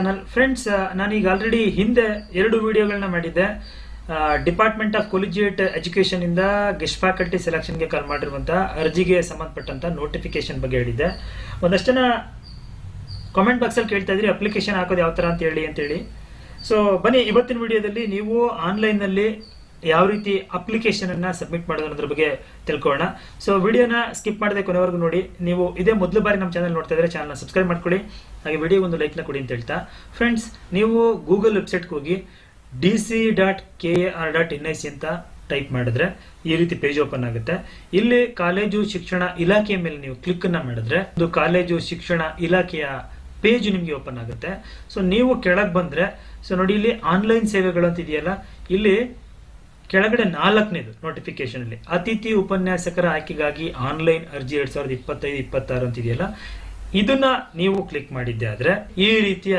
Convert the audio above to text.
Channel friends ನಾನೀಗ already ಹಿಂದೆ ಎರಡು ವಿಡಿಯೋಗಳನ್ನ ಮಾಡಿದ್ದೆ. ಡಿಪಾರ್ಟ್ಮೆಂಟ್ ಆಫ್ ಕೊಲಿಜಿಯೇಟ್ ಎಜುಕೇಶನ್ ಇಂದ ಗೆಸ್ಟ್ ಫ್ಯಾಕಲ್ಟಿ ಸೆಲೆಕ್ಷನ್ಗೆ ಕಾಲ್ ಮಾಡಿರುವಂತ ಅರ್ಜಿಗೆ ಸಂಬಂಧಪಟ್ಟಂತ ನೋಟಿಫಿಕೇಶನ್ ಬಗ್ಗೆ ಹೇಳಿದ್ದೆ. ಒಂದಷ್ಟು ಜನ ಕಾಮೆಂಟ್ ಬಾಕ್ಸಲ್ಲಿ ಕೇಳ್ತಾ ಇದ್ರಿ ಅಪ್ಲಿಕೇಶನ್ ಹಾಕೋದು ಯಾವ ಥರ ಅಂತ ಹೇಳಿ. ಅಂತೇಳಿ ಸೊ ಬನ್ನಿ, ಇವತ್ತಿನ ವಿಡಿಯೋದಲ್ಲಿ ನೀವು ಆನ್ಲೈನ್ನಲ್ಲಿ ಯಾವ ರೀತಿ ಅಪ್ಲಿಕೇಶನ್ ಅನ್ನ ಸಬ್ಮಿಟ್ ಮಾಡೋದು ಅನ್ನೋದ್ರ ಬಗ್ಗೆ ತಿಳ್ಕೊಳ್ಳೋಣ. ಸೊ ವಿಡಿಯೋನ ಸ್ಕಿಪ್ ಮಾಡದೆ ಕೊನೆವರೆಗೂ ನೋಡಿ. ನೀವು ಇದೇ ಮೊದಲ ಬಾರಿ ನಮ್ಮ ಚಾನಲ್ ನೋಡ್ತಾ ಇದ್ರೆ ಚಾನಲ್ನ ಸಬ್ಸ್ಕ್ರೈಬ್ ಮಾಡ್ಕೊಳ್ಳಿ. ಹಾಗೆ ವಿಡಿಯೋ ಒಂದು ಲೈಕ್ನ ಕೊಡಿ ಅಂತ ಹೇಳ್ತಾ. ಫ್ರೆಂಡ್ಸ್ ನೀವು ಗೂಗಲ್ ವೆಬ್ಸೈಟ್ಗೆ ಹೋಗಿ D C dot K R dot N I C ಅಂತ ಟೈಪ್ ಮಾಡಿದ್ರೆ ಈ ರೀತಿ ಪೇಜ್ ಓಪನ್ ಆಗುತ್ತೆ. ಇಲ್ಲಿ ಕಾಲೇಜು ಶಿಕ್ಷಣ ಇಲಾಖೆಯ ಮೇಲೆ ನೀವು ಕ್ಲಿಕ್ ಅನ್ನ ಮಾಡಿದ್ರೆ ಒಂದು ಕಾಲೇಜು ಶಿಕ್ಷಣ ಇಲಾಖೆಯ ಪೇಜ್ ನಿಮಗೆ ಓಪನ್ ಆಗುತ್ತೆ. ಸೊ ನೀವು ಕೆಳಗೆ ಬಂದ್ರೆ ಸೊ ನೋಡಿ ಇಲ್ಲಿ ಆನ್ಲೈನ್ ಸೇವೆಗಳು ಅಂತ ಇದೆಯಲ್ಲ, ಇಲ್ಲಿ ಕೆಳಗಡೆ ನಾಲ್ಕನೇದು ನೋಟಿಫಿಕೇಶನ್ ಅಲ್ಲಿ. ಅತಿಥಿ ಉಪನ್ಯಾಸಕರ ಆಯ್ಕೆಗಾಗಿ ಆನ್ಲೈನ್ ಅರ್ಜಿ ಎರಡ್ ಸಾವಿರದ ಇಪ್ಪತ್ತೈದು, ಇಪ್ಪತ್ತಾರು ಅಂತಿದೆಯಲ್ಲ? ಇದನ್ನ ನೀವು ಕ್ಲಿಕ್ ಮಾಡಿದ್ದೆ ಆದ್ರೆ ಈ ರೀತಿಯ